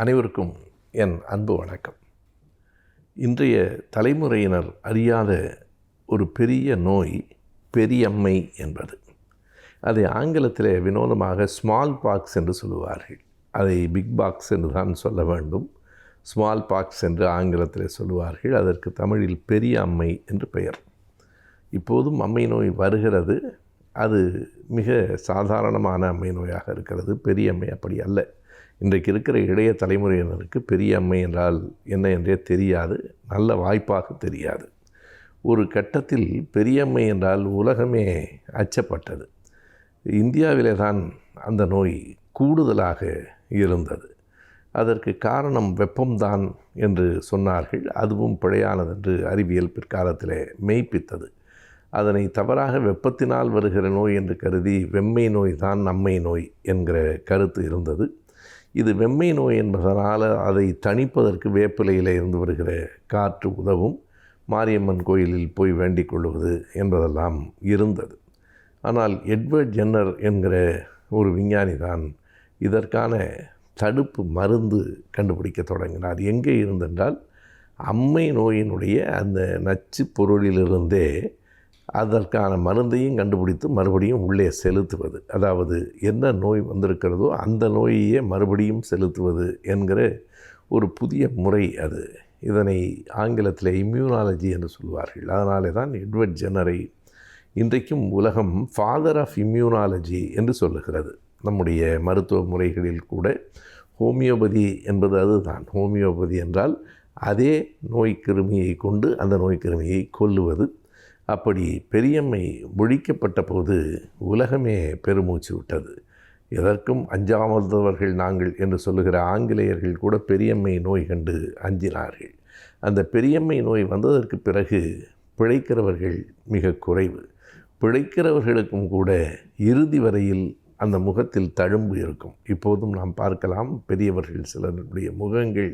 அனைவருக்கும் என் அன்பு வணக்கம். இன்றைய தலைமுறையினர் அறியாத ஒரு பெரிய நோய் பெரியம்மை என்பது. அதை ஆங்கிலத்தில் வினோதமாக ஸ்மால் பாக்ஸ் என்று சொல்லுவார்கள். அதை பிக் பாக்ஸ் என்று தான் சொல்ல வேண்டும். ஸ்மால் பாக்ஸ் என்று ஆங்கிலத்தில் சொல்லுவார்கள். அதற்கு தமிழில் பெரிய அம்மை என்று பெயர். இப்போதும் அம்மை நோய் வருகிறது. அது மிக சாதாரணமான அம்மை நோயாக இருக்கிறது. பெரிய அம்மை அப்படி அல்ல. இன்றைக்கு இருக்கிற இளைய தலைமுறையினருக்கு பெரிய அம்மை என்றால் என்ன என்றே தெரியாது. நல்ல வாய்ப்பாக தெரியாது. ஒரு கட்டத்தில் பெரியம்மை என்றால் உலகமே அச்சப்பட்டது. இந்தியாவிலே தான் அந்த நோய் கூடுதலாக இருந்தது. அதற்கு காரணம் வெப்பம்தான் என்று சொன்னார்கள். அதுவும் பிழையானது என்று அறிவியல் பிற்காலத்தில் மெய்ப்பித்தது. அதனை தவறாக வெப்பத்தினால் வருகிற நோய் என்று கருதி வெம்மை நோய் தான் நம்மை நோய் என்கிற கருத்து இருந்தது. இது வெம்மை நோய் என்பதனால் அதை தணிப்பதற்கு வேப்பிலையில் இருந்து வருகிற காற்று உதவும் மாரியம்மன் கோயிலில் போய் வேண்டிக் கொள்வது என்பதெல்லாம் இருந்தது. ஆனால் எட்வர்ட் ஜென்னர் என்கிற ஒரு விஞ்ஞானி தான் இதற்கான தடுப்பு மருந்து கண்டுபிடிக்க தொடங்கினார். எங்கே இருந்தென்றால் அம்மை நோயினுடைய அந்த நச்சு பொருளிலிருந்தே அதற்கான மருந்தையும் கண்டுபிடித்து மறுபடியும் உள்ளே செலுத்துவது. அதாவது என்ன நோய் வந்திருக்கிறதோ அந்த நோயையே மறுபடியும் செலுத்துவது என்கிற ஒரு புதிய முறை அது. இதனை ஆங்கிலத்தில் இம்யூனாலஜி என்று சொல்வார்கள். அதனாலே தான் எட்வர்ட் ஜென்னரை இன்றைக்கும் உலகம் ஃபாதர் ஆஃப் இம்யூனாலஜி என்று சொல்லுகிறது. நம்முடைய மருத்துவ முறைகளில் கூட ஹோமியோபதி என்பது அதுதான். ஹோமியோபதி என்றால் அதே நோய் கிருமியை கொண்டு அந்த நோய் கிருமியை கொல்லுவது. அப்படி பெரியம்மை ஒழிக்கப்பட்ட போது உலகமே பெருமூச்சு விட்டது. எதற்கும் அஞ்சாமதவர்கள் நாங்கள் என்று சொல்லுகிற ஆங்கிலேயர்கள் கூட பெரியம்மை நோய் கண்டு அஞ்சினார்கள். அந்த பெரியம்மை நோய் வந்ததற்கு பிறகு பிழைக்கிறவர்கள் மிக குறைவு. பிழைக்கிறவர்களுக்கும் கூட இறுதி வரையில் அந்த முகத்தில் தழும்பு இருக்கும். இப்போதும் நாம் பார்க்கலாம் பெரியவர்கள் சிலருடைய முகங்கள்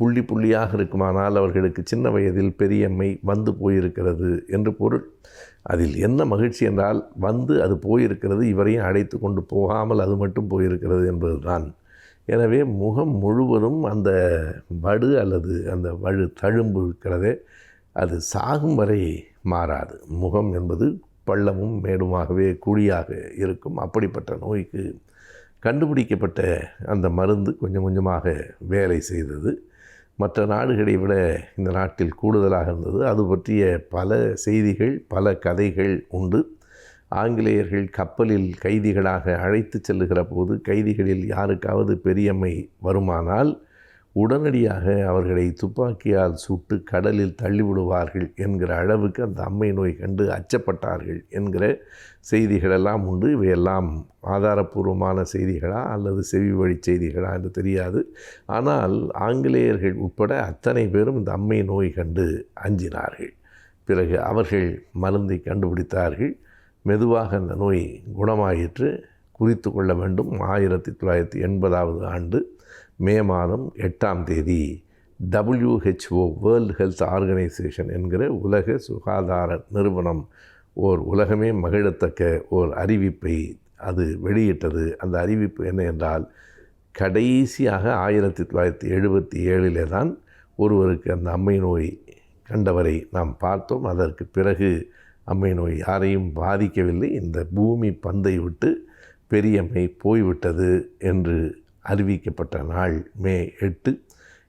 புள்ளி புள்ளியாக இருக்குமானால் அவர்களுக்கு சின்ன வயதில் பெரியம்மை வந்து போயிருக்கிறது என்று பொருள். அதில் என்ன மகிழ்ச்சி என்றால் வந்து அது போயிருக்கிறது இவரையும் அழைத்து கொண்டு போகாமல் அது மட்டும் போயிருக்கிறது என்பதுதான். எனவே முகம் முழுவதும் அந்த வடு அல்லது அந்த வடு தழும்பு இருக்கிறதே அது சாகும் வரை மாறாது. முகம் என்பது பள்ளமும் மேடுமாகவே குழியாக இருக்கும். அப்படிப்பட்ட நோய்க்கு கண்டுபிடிக்கப்பட்ட அந்த மருந்து கொஞ்சம் கொஞ்சமாக வேலை செய்தது. மற்ற நாடுகளை விட இந்த நாட்டில் கூடுதலாக இருந்தது. அது பற்றிய பல செய்திகள் பல கதைகள் உண்டு. ஆங்கிலேயர்கள் கப்பலில் கைதிகளாக அழைத்து செல்லுகிற போது கைதிகளில் யாருக்காவது பெரியம்மை வருமானால் உடனடியாக அவர்களை துப்பாக்கியால் சுட்டு கடலில் தள்ளிவிடுவார்கள் என்கிற அளவுக்கு அந்த அம்மை நோய் கண்டு அச்சப்பட்டார்கள் என்கிற செய்திகளெல்லாம் உண்டு. இவையெல்லாம் ஆதாரபூர்வமான செய்திகளா அல்லது செவி வழி செய்திகளா என்று தெரியாது. ஆனால் ஆங்கிலேயர்கள் உட்பட அத்தனை பேரும் இந்த அம்மை நோய் கண்டு அஞ்சினார்கள். பிறகு அவர்கள் மருந்தை கண்டுபிடித்தார்கள். மெதுவாக அந்த நோய் குணமாயிற்று. குறித்து கொள்ள வேண்டும். ஆயிரத்தி தொள்ளாயிரத்தி எண்பதாவது ஆண்டு மே மாதம் எட்டாம் தேதி டபிள்யூஹெச்ஓ வேர்ல்டு ஹெல்த் ஆர்கனைசேஷன் என்கிற உலக சுகாதார நிறுவனம் ஓர் உலகமே மகிழத்தக்க ஓர் அறிவிப்பை அது வெளியிட்டது. அந்த அறிவிப்பு என்ன என்றால் கடைசியாக ஆயிரத்தி தொள்ளாயிரத்தி எழுபத்தி ஏழிலே தான் ஒருவருக்கு அந்த அம்மை நோய் கண்டவரை நாம் பார்த்தோம். அதற்கு பிறகு அம்மை நோய் யாரையும் பாதிக்கவில்லை. இந்த பூமி பந்தை விட்டு பெரியம்மை போய்விட்டது என்று அறிவிக்கப்பட்ட நாள் மே எட்டு.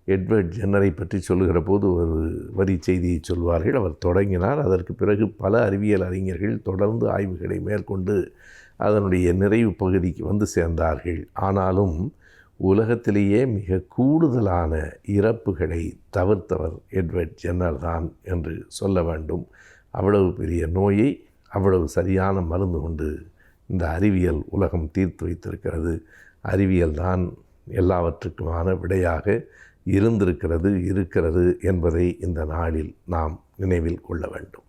எட்வர்ட் ஜென்னரை பற்றி சொல்லுகிற போது ஒரு வரி செய்தியை சொல்வார்கள். அவர் தொடங்கினார். அதற்கு பிறகு பல அறிவியல் அறிஞர்கள் தொடர்ந்து ஆய்வுகளை மேற்கொண்டு அதனுடைய நிறைவு பகுதிக்கு வந்து சேர்ந்தார்கள். ஆனாலும் உலகத்திலேயே மிக கூடுதலான இறப்புகளை தவிர்த்தவர் எட்வர்ட் ஜென்னர் தான் என்று சொல்ல வேண்டும். அவ்வளவு பெரிய நோயை அவ்வளவு சரியான மருந்து கொண்டு இந்த அறிவியல் உலகம் தீர்த்து வைத்திருக்கிறது. அறிவியல் தான் எல்லாவற்றுக்குமான விடையாக இருந்திருக்கிறது இருக்கிறது என்பதை இந்த நாளில் நாம் நினைவில் கொள்ள வேண்டும்.